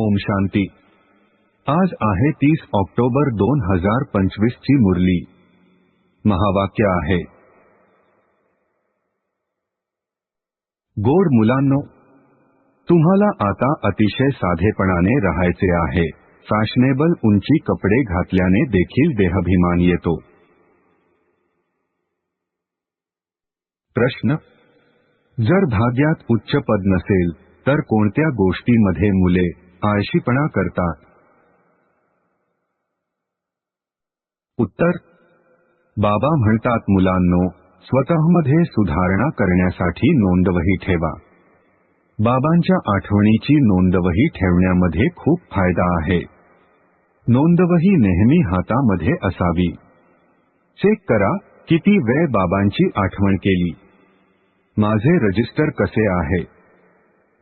ओम शांती. आज आहे तीस ऑक्टोबर दोन हजार पंचवीस ची मुरली. महावाक्य आहे. गोड मुलांनो तुम्हाला आता अतिशय साधेपणाने राहायचे आहे. फॅशनेबल उंची कपडे घातल्याने देखील देहभिमान येतो. प्रश्न जर भाग्यात उच्च पद नसेल तर कोणत्या गोष्टीमध्ये मुले आळशीपणा करतात उत्तर बाबा म्हणतात मुलांनो स्वतःमध्ये सुधारणा करण्यासाठी नोंदवही ठेवा. बाबांच्या आठवणीची नोंदवही ठेवण्यामध्ये खूप फायदा आहे. नोंदवही नेहमी हातामध्ये असावी. चेक करा किती वेळ बाबांची आठवण केली. माझे रजिस्टर कसे आहे?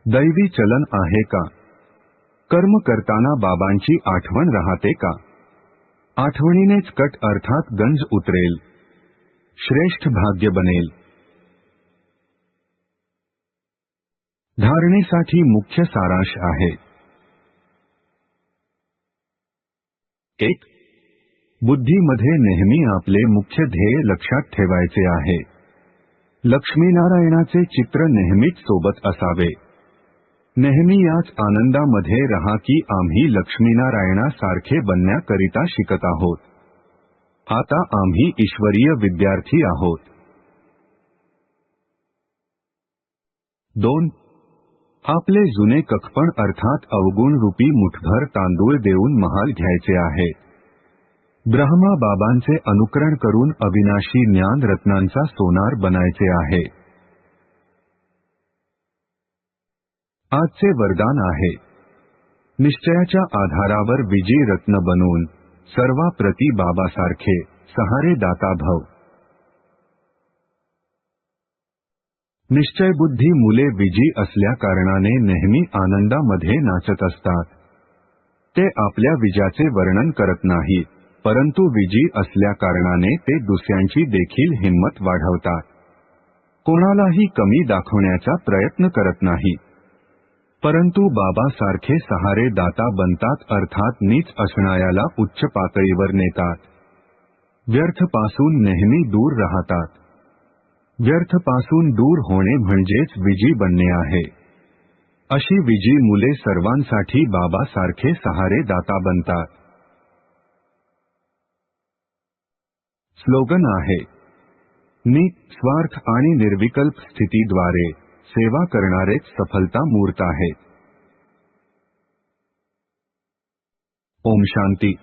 दैवी चलन आहे का? कर्म करताना बाबांची आठवण राहते का? आठवणीनेच कट अर्थात गंज उतरेल. श्रेष्ठ भाग्य बनेल. धारणेसाठी मुख्य सारांश आहे. एक बुद्धीमध्ये नेहमी आपले मुख्य ध्येय लक्षात ठेवायचे आहे. लक्ष्मीनारायणाचे चित्र नेहमीच सोबत असावे. नेहमी याच आनंदामध्ये रहा की आम्ही लक्ष्मीनारायणासारखे बनण्याकरिता शिकत आहोत. आता आम्ही ईश्वरीय विद्यार्थी आहोत. दोन. आपले जुने कखपण अर्थात अवगुण रूपी मुठभर तांदूळ देऊन महाल घ्यायचे आहे. ब्रह्मा बाबांचे अनुकरण करून अविनाशी ज्ञान रत्नांचा सोनार बनायचे आहे. आजचे वरदान आहे. निश्चयाच्या आधारावर विजयी रत्न बनून सर्वाप्रती बाबासारखे सहारे दाता भव निश्चयबुद्धी मुले विजी असल्या कारणाने नेहमी आनंदामध्ये नाचत असतात. ते आपल्या विजाचे वर्णन करत नाहीत परंतु विजी असल्या कारणाने ते दुसऱ्यांची देखील हिंमत वाढवतात. कोणालाही कमी दाखवण्याचा प्रयत्न करत नाही परंतु बाबासारखे सहारे दाता बनतात अर्थात नीच असणाऱ्याला उच्च पातळीवर नेतात. व्यर्थपासून नेहमी दूर राहतात. व्यर्थपासून दूर होणे म्हणजेच विजी बनणे आहे. अशी विजी मुले सर्वांसाठी बाबासारखे सहारे दाता बनतात. स्लोगन आहे. स्वार्थ आणि निर्विकल्प स्थितीद्वारे. सेवा करणारेच सफलता मूर्त आहेत. ओम शांती.